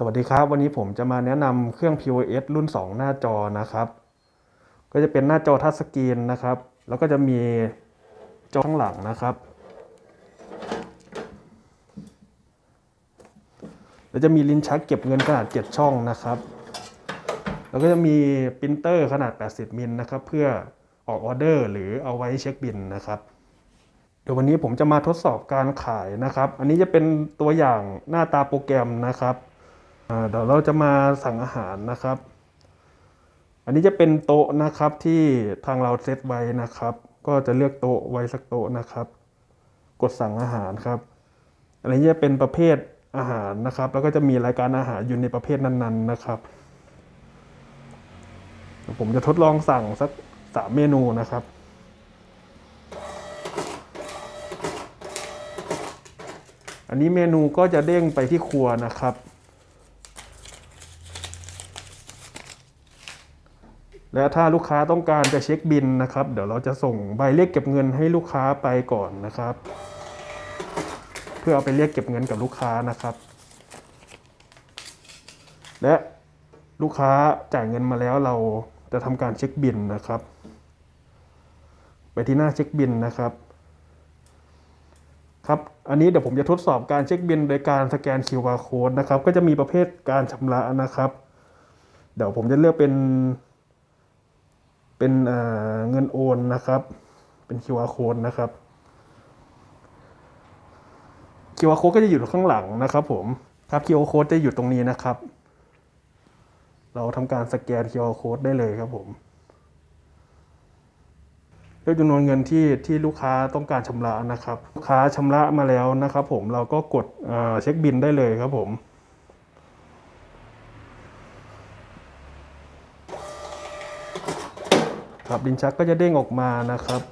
สวัสดีครับ วันนี้ผมจะมาแนะนำเครื่อง POS รุ่น 2 หน้าจอนะครับ ก็จะเป็นหน้าจอทัชสกรีนนะครับ แล้วก็จะมีจอข้างหลังนะครับ แล้วจะมีลิ้นชักเก็บเงินขนาด 7 ช่องนะครับ แล้วก็จะมีปรินเตอร์ขนาด 80 มิลนะครับ เพื่อออกออเดอร์หรือเอาไว้เช็คบินนะครับเดี๋ยววันนี้ผมจะมาทดสอบการขายนะครับ อันนี้จะเป็นตัวอย่างหน้าตาโปรแกรมนะครับ เดี๋ยวเราจะมาสั่งอาหารนะครับ อันนี้จะเป็นโต๊ะนะครับที่ทางเราเซตไว้นะครับ ก็จะเลือกโต๊ะไว้สักโต๊ะนะครับ กดสั่งอาหารครับ อันนี้จะเป็นประเภทอาหารนะครับ แล้วก็จะมีรายการอาหารอยู่ในประเภทนั้น ๆนะครับผมจะทดลองสั่งสักสามเมนูนะครับอันนี้เมนูก็จะเด้งไปที่ครัวนะครับ และถ้าลูกค้าต้องการจะเช็คบินนะครับ เดี๋ยวเราจะส่งใบเรียกเก็บเงินให้ลูกค้าไปก่อนนะครับ เพื่อเอาไปเรียกเก็บเงินกับลูกค้านะครับ และลูกค้าจ่ายเงินมาแล้วเราจะทำการเช็คบินนะครับ ไปที่หน้าเช็คบินนะครับครับอันนี้เดี๋ยวผมจะทดสอบการเช็คบินโดยการสแกน QR code นะครับ ก็จะมีประเภทการชำระนะครับ เดี๋ยวผมจะเลือกเป็น เป็นเงินโอนนะครับ เป็น QR code นะครับ QR code ก็จะอยู่ข้างหลังนะครับ ผมครับ QR code จะอยู่ตรงนี้นะครับ เราทำการสแกน QR code ได้เลยครับผมเลือกจำนวนเงินที่ที่ลูกค้าต้องการชำระนะครับ ลูกค้าชำระมาแล้วนะครับ ผมเราก็กดเเช็คบินได้เลยครับผม ค ครับดินชักก็จะเด้งออกมานะครับ